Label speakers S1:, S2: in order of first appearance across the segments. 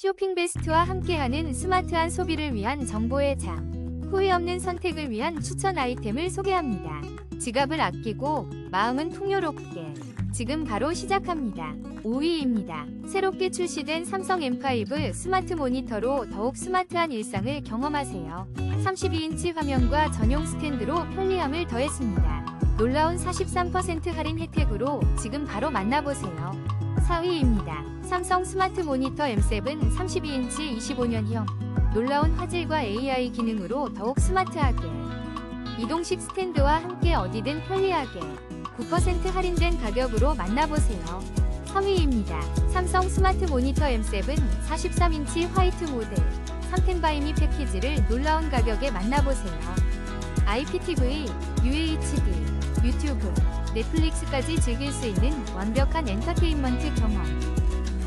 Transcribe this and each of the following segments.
S1: 쇼핑 베스트와 함께하는 스마트한 소비를 위한 정보의 장. 후회 없는 선택을 위한 추천 아이템을 소개합니다. 지갑을 아끼고 마음은 풍요롭게. 지금 바로 시작합니다. 5위입니다. 새롭게 출시된 삼성 M5 스마트 모니터로 더욱 스마트한 일상을 경험하세요. 32인치 화면과 전용 스탠드로 편리함을 더했습니다. 놀라운 43% 할인 혜택으로 지금 바로 만나보세요. 4위입니다. 삼성 스마트 모니터 M7 32인치 25년형. 놀라운 화질과 AI 기능으로 더욱 스마트하게. 이동식 스탠드와 함께 어디든 편리하게. 9% 할인된 가격으로 만나보세요. 3위입니다. 삼성 스마트 모니터 M7 43인치 화이트 모델. 3텐 바이미 패키지를 놀라운 가격에 만나보세요. IPTV, UHD, 유튜브, 넷플릭스까지 즐길 수 있는 완벽한 엔터테인먼트 경험.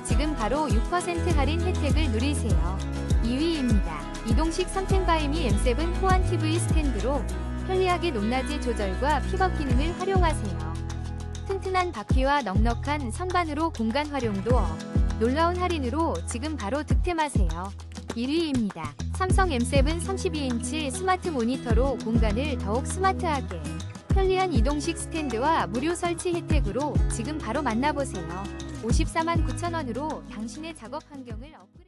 S1: 지금 바로 6% 할인 혜택을 누리세요. 2위입니다. 이동식 3텐바이미 M7 호환 TV 스탠드로 편리하게 높낮이 조절과 픽업 기능을 활용하세요. 튼튼한 바퀴와 넉넉한 선반으로 공간 활용도 업. 놀라운 할인으로 지금 바로 득템하세요. 1위입니다. 삼성 M7 32인치 스마트 모니터로 공간을 더욱 스마트하게. 편리한 이동식 스탠드와 무료 설치 혜택으로 지금 바로 만나보세요. 54만 9천 원으로 당신의 작업 환경을 업그레이드